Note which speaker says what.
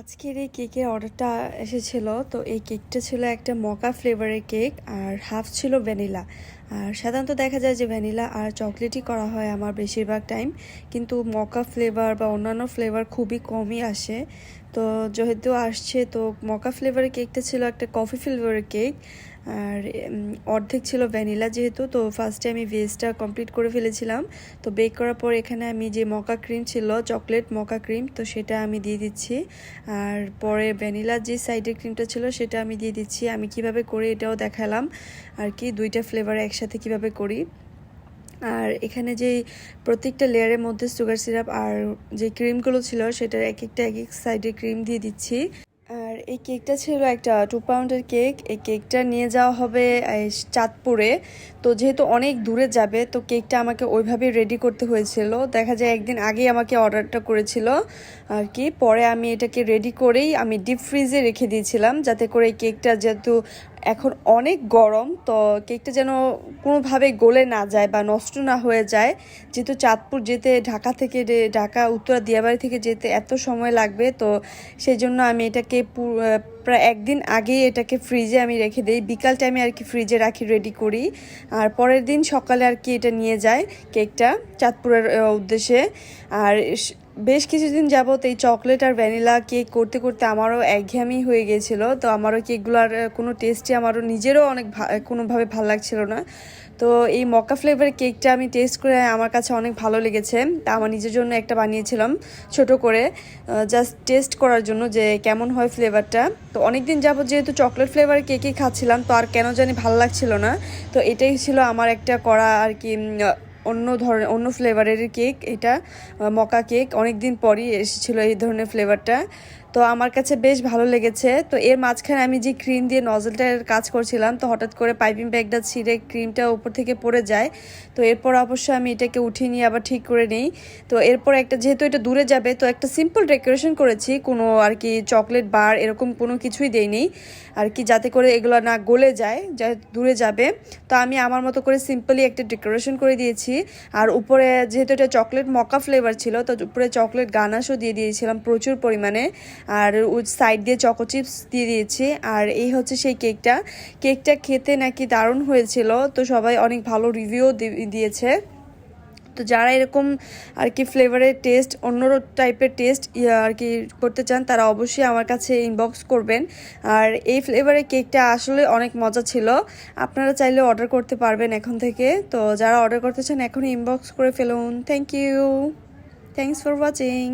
Speaker 1: আজকের এই কেকের অর্ডারটা এসেছিল, তো এই কেকটা ছিল একটা মকা ফ্লেভারের কেক আর হাফ ছিল ভ্যানিলা। আর সাধারণত দেখা যায় যে ভ্যানিলা আর চকলেটই করা হয় আমার বেশিরভাগ টাইম, কিন্তু মকা ফ্লেভার বা অন্যান্য ফ্লেভার খুবই কমই আসে। তো যেহেতু আসছে, তো মকা ফ্লেভারের কেকটা ছিল একটা কফি ফ্লেভারের কেক আর অর্ধেক ছিল ভ্যানিলা যেহেতু, তো ফার্স্টে আমি ভেজটা কমপ্লিট করে ফেলেছিলাম। তো বেক করার পর এখানে আমি যে মকা ক্রিম ছিল চকলেট মকা ক্রিম তো সেটা আমি দিয়ে দিচ্ছি। আর পরে ভ্যানিলার যে সাইডের ক্রিমটা ছিল, সেটা আমি দিয়ে দিচ্ছি। আমি কীভাবে করি এটাও দেখালাম। আর কি, দুইটা ফ্লেভার একসাথে কীভাবে করি। আর এখানে যে প্রত্যেকটা লেয়ারের মধ্যে সুগার সিরাপ আর যে ক্রিমগুলো ছিল, সেটার এক একটা এক এক সাইডে ক্রিম দিয়ে দিচ্ছি। এই কেকটা ছিল একটা টু পাউন্ডের কেক এই কেকটা নিয়ে যাওয়া হবে চাঁদপুরে। তো যেহেতু অনেক দূরে যাবে, তো কেকটা আমাকে ওইভাবেই রেডি করতে হয়েছিল। দেখা যায় একদিন আগেই আমাকে অর্ডারটা করেছিল আর কি। পরে আমি এটাকে রেডি করেই আমি ডিপ ফ্রিজে রেখে দিয়েছিলাম, যাতে করে এই কেকটা যেহেতু এখন অনেক গরম, তো কেকটা যেন কোনোভাবে গলে না যায় বা নষ্ট না হয়ে যায়। যেহেতু চাঁদপুর যেতে, ঢাকা থেকে ঢাকা, উত্তরা, দিয়াবাড়ি থেকে যেতে এত সময় লাগবে, তো সেই জন্য আমি এটাকে প্রায় একদিন আগেই এটাকে ফ্রিজে আমি রেখে দিই। বিকাল টাইমে আর কি ফ্রিজে রাখি রেডি করি। আর পরের দিন সকালে আর কি এটা নিয়ে যায়, কেকটা চাঁদপুরের উদ্দেশ্যে। আর বেশ কিছুদিন যাবত এই চকলেট আর ভ্যানিলা কেক করতে করতে আমারও একঘেয়েমি হয়ে গিয়েছিল তো আমারও কেকগুলোর কোনো টেস্টই আমারও নিজেরও অনেক কোনোভাবে ভালো লাগছিল না। তো এই মক্কা ফ্লেভারের কেকটা আমি টেস্ট করে আমার কাছে অনেক ভালো লেগেছে। তা আমার নিজের জন্য একটা বানিয়েছিলাম ছোট করে জাস্ট টেস্ট করার জন্য যে কেমন হয় ফ্লেভারটা তো অনেক দিন যাবত যেহেতু চকলেট ফ্লেভার কেকই খাচ্ছিলাম, তো আর কেন জানি ভালো লাগছিল না। তো এটাই ছিল আমার একটা করা আর কি অন্য ধরনের অন্য ফ্লেভারের কেক এটা মকা কেক অনেক দিন পরই এসেছিল এই ধরনের ফ্লেভারটা তো আমার কাছে বেশ ভালো লেগেছে। তো এর মাঝখানে আমি যে ক্রিম দিয়ে নজলটার কাজ করছিলাম, তো হঠাৎ করে পাইপিং ব্যাগটা ছিঁড়ে ক্রিমটা উপর থেকে পড়ে যায়। তো এরপর অবশ্য আমি এটাকে উঠিয়ে নিয়ে আবার ঠিক করে নিই। তো এরপর একটা, যেহেতু এটা দূরে যাবে, তো একটা সিম্পল ডেকোরেশন করেছি। কোনো আর কি চকলেট বার এরকম কোনো কিছুই দেইনি। আর কি যাতে করে এগুলো না গলে যায়, যা দূরে যাবে। তো আমি আমার মতো করে সিম্পলি একটা ডেকোরেশন করে দিয়েছি। আর উপরে যেহেতু এটা চকলেট মকা ফ্লেভার ছিল, তো উপরে চকলেট গানাশও দিয়ে দিয়েছিলাম প্রচুর পরিমাণে। আর সাইড দিয়ে চকো চিপস দিয়ে দিয়েছি। আর এই হচ্ছে সেই কেকটা কেকটা খেতে নাকি দারুণ হয়েছিল। তো সবাই অনেক ভালো রিভিউ দিয়েছে। তো যারা এরকম আর কি ফ্লেভারের টেস্ট অন্য টাইপের টেস্ট আর কি করতে চান, তারা অবশ্যই আমার কাছে ইনবক্স করবেন। আর এই ফ্লেভারের কেকটা আসলে অনেক মজা ছিল। আপনারা চাইলে অর্ডার করতে পারবেন এখন থেকে। তো যারা অর্ডার করতে চান এখন ইনবক্স করে ফেলুন। Thank you thanks for watching